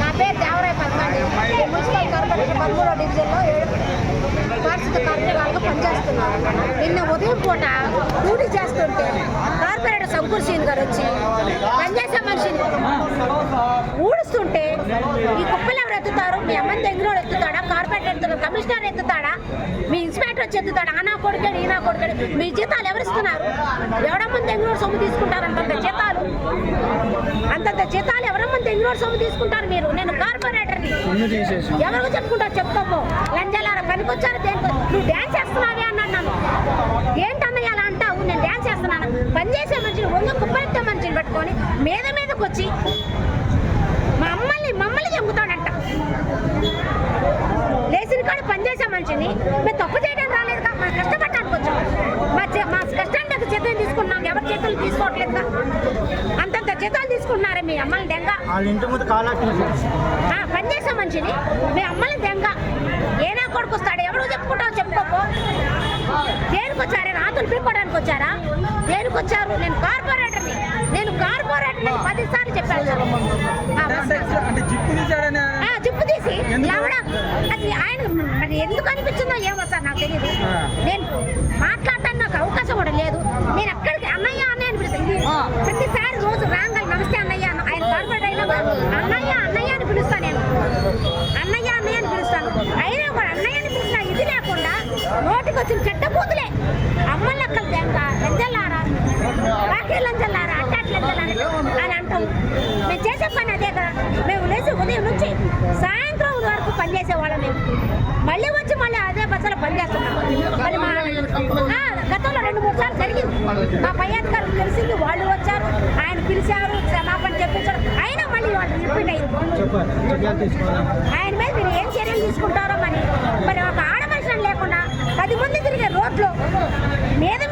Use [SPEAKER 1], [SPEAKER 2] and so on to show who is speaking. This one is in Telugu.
[SPEAKER 1] నా పేరు దేవరాయ పద్మాడి మున్సిపల్ కార్పొరేషన్ పదమూడో డివిజన్లో ఏడు పారిశుద్ధ కార్మికురాలుగా పనిచేస్తున్నాను నిన్న ఉదయం పూట డ్యూటీ చేస్తుంటే కార్పొరేటర్ శంకర్ గారు వచ్చి పనిచేసే మనిషిని ఊడుస్తుంటే ఈ కుప్పలు ఎవరు ఎత్తుతారు? మీ అమ్మని దగ్గర ఎత్తుతాడా? కార్పొరేటర్ ఎత్తుతాడు? కమిషనర్ ఎత్తుతాడా? మీ ఇన్స్పెక్టర్ వచ్చి ఎత్తుతాడా? ఆ నా కొడుకని ఈ నా మీ జీతాలు ఎవరు ఇస్తున్నారు? ఎవడమ్మని దగ్గర సొమ్ము తీసుకుంటారు అంతంత జీతాలు ఎవరమ్మని దగ్గర సొమ్ము తీసుకుంటారు మీరు? నేను కార్పొరేటర్ని. ఎవరికి చెప్పుకుంటావు చెప్పుకోపో లంజాలారా పనికొచ్చారు దేనికి. నువ్వు డ్యాన్స్ చేస్తున్నావే అన్నాడు నన్ను. ఏంటన్నయ్య అలా అంటావు? నేను డ్యాన్స్ చేస్తున్నాను. పని చేసే మనిషిని ఒళ్ళు కుప్పరెత్తే మనిషిని పెట్టుకొని మీద మీదకి వచ్చి మా అమ్మల్ని మమ్మల్ని చెంపుతాడంట. లేచిన కాడ పని చేసే మనిషిని మేము తప్పు చేయడం రాలేదుగా? మా కష్టపడటానికి వచ్చాం. మా మా ఒక జీతం తీసుకున్నాం. ఎవరి చేతులు తీసుకోవట్లేదుగా? అంతంత జీతాలు తీసుకుంటున్నారే మీ అమ్మల్ని దెంగ.
[SPEAKER 2] వాళ్ళ ఇంటి ముందు
[SPEAKER 1] ఆ, పనిచేసే మనిషిని మీ అమ్మని దెంగ. ఏనా కొడుకు వస్తాడు? ఎవరు చెప్పుకుంటావు? చెప్పుకోపో దేనికి వచ్చారా? రాతులు పీక్కోవడానికి వచ్చారా? దేనికి వచ్చారు? నేను కార్పొరేటర్ని నేను కార్పొరేటర్ని పది సార్లు చెప్పాను
[SPEAKER 3] జిప్పు తీసాడని
[SPEAKER 1] ఆ, జిప్పు తీసి. అది ఆయన ఎందుకు అనిపించిందో ఏమో సార్ నాకు తెలియదు నేను నోటికి వచ్చిన చెడ్డ బూతులే అమ్మ లెక్కలు దెంగ లంజల్లారా? బాకీ లంజల్లారా? అని అంటాం మేము చేసే పని అదే కదా. మేము లేచి ఉదయం నుంచి సాయంత్రం వరకు పని చేసేవాళ్ళం మేము మళ్ళీ వచ్చి మళ్ళీ అదే బస్సులో పని చేస్తున్నాం. మరి మా గతంలో రెండు మూడు సార్లు జరిగింది. మా పై అధికారులు తెలిసింది వాళ్ళు వచ్చారు. ఆయన పిలిచారు క్షమాపణ చెప్పించారు. అయినా మళ్ళీ వాళ్ళు రిపీట్ అయింది ఆయన మీద మీరు ఏం చర్యలు తీసుకుంటారో మరి. మరి ఒక Man.